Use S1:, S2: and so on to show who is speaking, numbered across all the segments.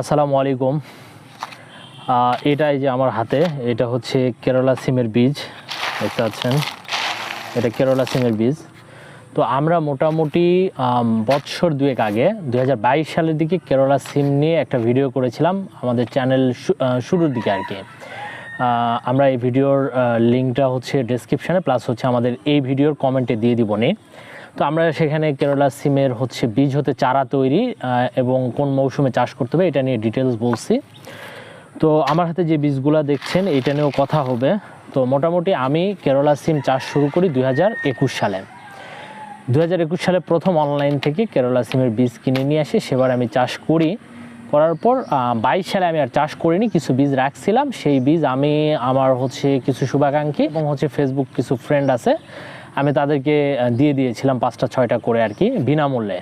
S1: আসসালামু আলাইকুম। এটাই যে আমার হাতে, এটা হচ্ছে কেরলা সিমের বীজ। দেখতে পাচ্ছেন? এটা কেরলা সিমের বীজ। তো আমরা মোটামুটি বৎসর দুয়েক আগে দু হাজার বাইশ সালের দিকে কেরলা সিম নিয়ে একটা ভিডিও করেছিলাম আমাদের চ্যানেল শুরুর দিকে আর কি। আমরা এই ভিডিওর লিঙ্কটা হচ্ছে ডেসক্রিপশানে প্লাস হচ্ছে আমাদের এই ভিডিওর কমেন্টে দিয়ে দিব নি। তো আমরা সেখানে কেরলা সিমের হচ্ছে বীজ হতে চারা তৈরি এবং কোন মৌসুমে চাষ করতে হবে এটা নিয়ে ডিটেলস বলছি। তো আমার হাতে যে বীজগুলো দেখছেন, এটা নিয়েও কথা হবে। তো মোটামুটি আমি কেরলা সিম চাষ শুরু করি দু হাজার একুশ সালে। দু হাজার একুশ সালে প্রথম অনলাইন থেকে কেরলা সিমের বীজ কিনে নিয়ে আসি, সেবার আমি চাষ করি। করার পর বাইশ সালে আমি আর চাষ করিনি, কিছু বীজ রাখছিলাম। সেই বীজ আমি, আমার হচ্ছে কিছু শুভাকাঙ্ক্ষী এবং হচ্ছে ফেসবুক কিছু ফ্রেন্ড আছে। আমি তাদেরকে দিয়ে দিয়েছিলাম পাঁচটা, ছয়টা করে আর কি, বিনামূল্যে।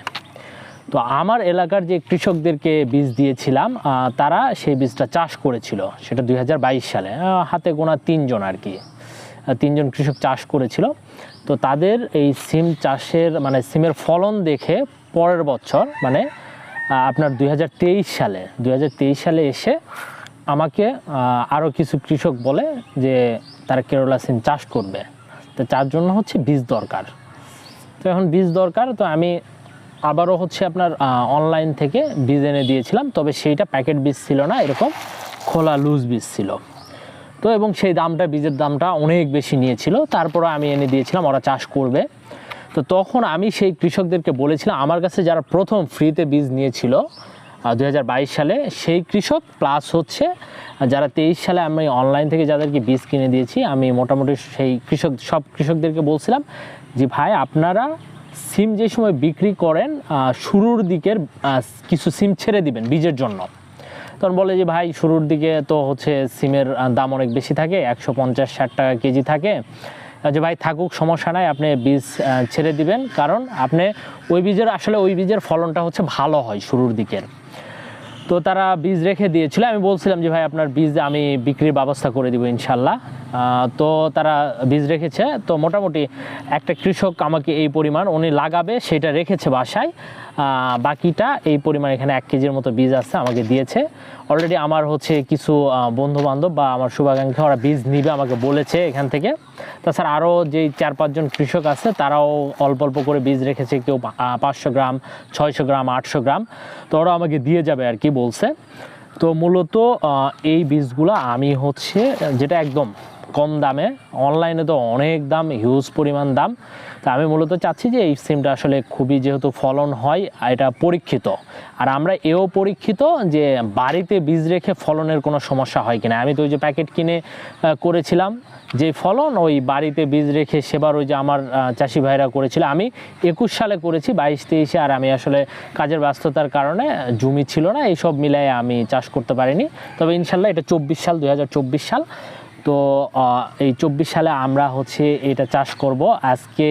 S1: তো আমার এলাকার যে কৃষকদেরকে বীজ দিয়েছিলাম তারা সেই বীজটা চাষ করেছিল। সেটা দুই হাজার বাইশ সালে হাতে গোনা তিনজন আর কি তিনজন কৃষক চাষ করেছিল। তো তাদের এই সিম চাষের মানে সিমের ফলন দেখে পরের বছর মানে আপনার দুই হাজার তেইশ সালে, দুই হাজার তেইশ সালে এসে আমাকে আরও কিছু কৃষক বলে যে তারা কেরলা সিম চাষ করবে। তো তার জন্য হচ্ছে বীজ দরকার। তো এখন বীজ দরকার, তো আমি আবারও হচ্ছে আপনার অনলাইন থেকে বীজ এনে দিয়েছিলাম, তবে সেইটা প্যাকেট বীজ ছিল না, এরকম খোলা লুজ বীজ ছিল। তো এবং সেই দামটা, বীজের দামটা অনেক বেশি নিয়েছিল তারপরে আমি এনে দিয়েছিলাম, ওরা চাষ করবে। তো তখন আমি সেই কৃষকদেরকে বলেছিলাম, আমার কাছে যারা প্রথম ফ্রিতে বীজ নিয়েছিল দু সালে সেই কৃষক প্লাস হচ্ছে যারা তেইশ সালে আমি অনলাইন থেকে যাদেরকে বীজ কিনে দিয়েছি, আমি মোটামুটি সেই কৃষক, সব কৃষকদেরকে বলছিলাম যে, ভাই, আপনারা সিম যে সময় বিক্রি করেন শুরুর দিকের কিছু সিম ছেড়ে দিবেন বীজের জন্য। তখন বলে যে, ভাই, শুরুর দিকে তো হচ্ছে সিমের দাম অনেক বেশি থাকে, একশো পঞ্চাশ ষাট টাকা কেজি থাকে। যে, ভাই, থাকুক, সমস্যা নাই, আপনি বীজ ছেড়ে দিবেন। কারণ আপনি ওই বীজের, আসলে ওই বীজের ফলনটা হচ্ছে ভালো হয় শুরুর দিকের। তো তারা বীজ রেখে দিয়েছিল। আমি বলছিলাম যে, ভাই, আপনার বীজ আমি বিক্রির ব্যবস্থা করে দিব ইনশাল্লাহ। তো তারা বীজ রেখেছে। তো মোটামুটি একটা কৃষক আমাকে এই পরিমাণ উনি লাগাবে, সেটা রেখেছে বাসায়। বাকিটা এই পরিমাণ এখানে এক কেজির মতো বীজ আছে, আমাকে দিয়েছে। অলরেডি আমার হচ্ছে কিছু বন্ধু বান্ধব বা আমার শুভাকাঙ্ক্ষী ওরা বীজ নিবে আমাকে বলেছে এখান থেকে। তাছাড়া আরও যেই চার পাঁচজন কৃষক আছে, তারাও অল্প অল্প করে বীজ রেখেছে, কেউ পাঁচশো গ্রাম, ছয়শো গ্রাম, আটশো গ্রাম। তো ওরা আমাকে দিয়ে যাবে আর কি বলছে। তো মূলত এই বীজগুলো আমি হচ্ছে, যেটা একদম কম দামে। অনলাইনে তো অনেক দাম হিউজ পরিমাণ দাম। তা আমি মূলত চাচ্ছি যে এই সিমটা আসলে খুবই যেহেতু ফলন হয় আর এটা পরীক্ষিত। আর আমরা এও পরীক্ষিত যে বাড়িতে বীজ রেখে ফলনের কোনো সমস্যা হয় কিনা। আমি তো ওই যে প্যাকেট কিনে করেছিলাম। যে ফলন, ওই বাড়িতে বীজ রেখে সেবার ওই যে আমার চাষি ভাইরা করেছিল। আমি একুশ সালে করেছি, বাইশ, তেইশে। আর আমি আসলে কাজের ব্যস্ততার কারণে জমি ছিল না, এইসব মিলাই আমি চাষ করতে পারিনি। তবে ইনশাল্লাহ এটা চব্বিশ সাল দু হাজার চব্বিশ সাল। তো এই চব্বিশ সালে আমরা হচ্ছে এটা চাষ করব। আজকে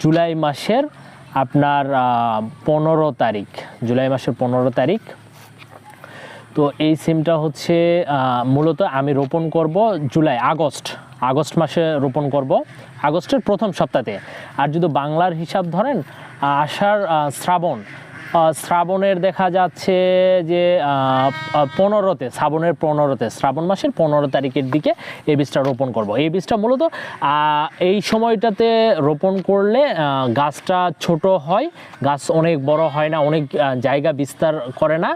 S1: জুলাই মাসের আপনার পনেরো তারিখ, জুলাই মাসের পনেরো তারিখ। তো এই সিমটা হচ্ছে মূলত আমি রোপণ করব জুলাই, আগস্ট আগস্ট মাসে রোপণ করব। আগস্টের প্রথম সপ্তাহে আর যদি বাংলার হিসাব ধরেন আষাঢ় শ্রাবণ শ্রাবণের দেখা যাচ্ছে যে পনেরোতে, শ্রাবণের পনেরোতে, শ্রাবণ মাসের পনেরো তারিখের দিকে এই বীজটা রোপণ করব। এই বীজটা মূলত এই সময়টাতে রোপণ করলে গাছটা ছোট হয়, গাছ অনেক বড় হয় না, অনেক জায়গা বিস্তার করে না,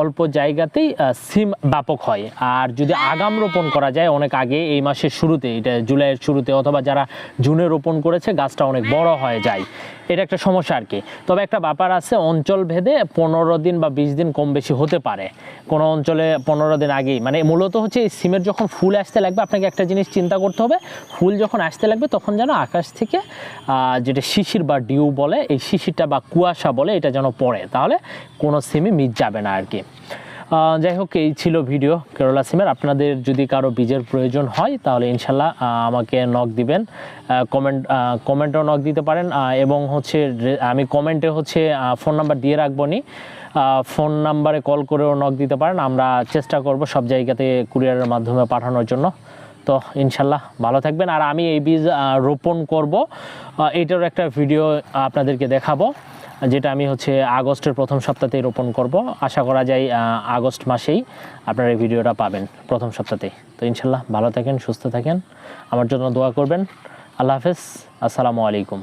S1: অল্প জায়গাতেই সিম ব্যাপক হয়। আর যদি আগাম রোপণ করা যায়, অনেক আগে এই মাসের শুরুতে, এটা জুলাইয়ের শুরুতে, অথবা যারা জুনে রোপণ করেছে, গাছটা অনেক বড় হয়ে যায়। এটা একটা সমস্যা আর কি। তবে একটা ব্যাপার আছে, অঞ্চল ভেদে পনেরো দিন বা বিশ দিন কম বেশি হতে পারে। কোনো অঞ্চলে পনেরো দিন আগেই। মানে মূলত হচ্ছে এই সিমের যখন ফুল আসতে লাগবে, আপনাকে একটা জিনিস চিন্তা করতে হবে, ফুল যখন আসতে লাগবে তখন যেন আকাশ থেকে যেটা শিশির বা ডিউ বলে, এই শিশিরটা বা কুয়াশা বলে এটা যেন পড়ে। তাহলে কোনো সিমই মিস যাবে না আর কি। যাই হোক, এই ছিল ভিডিও কেরলা সিমের আপনাদের যদি কারও বীজের প্রয়োজন হয়, তাহলে ইনশাল্লাহ আমাকে নক দিবেন। কমেন্ট কমেন্টও নক দিতে পারেন। এবং হচ্ছে আমি কমেন্টে হচ্ছে ফোন নাম্বার দিয়ে রাখব নি। ফোন নাম্বারে কল করেও নক দিতে পারেন। আমরা চেষ্টা করব সব জায়গাতে কুরিয়ারের মাধ্যমে পাঠানোর জন্য। তো ইনশাল্লাহ, ভালো থাকবেন। আর আমি এই বীজ রোপণ করব। এটারও একটা ভিডিও আপনাদেরকে দেখাবো। যেটা আমি হচ্ছে আগস্টের প্রথম সপ্তাহতেই রোপণ করব। আশা করা যায় আগস্ট মাসেই আপনারা এই ভিডিওটা পাবেন প্রথম সপ্তাহতেই তো ইনশাল্লাহ ভালো থাকেন, সুস্থ থাকেন। আমার জন্য দোয়া করবেন। আল্লাহ হাফেজ। আসসালামু আলাইকুম।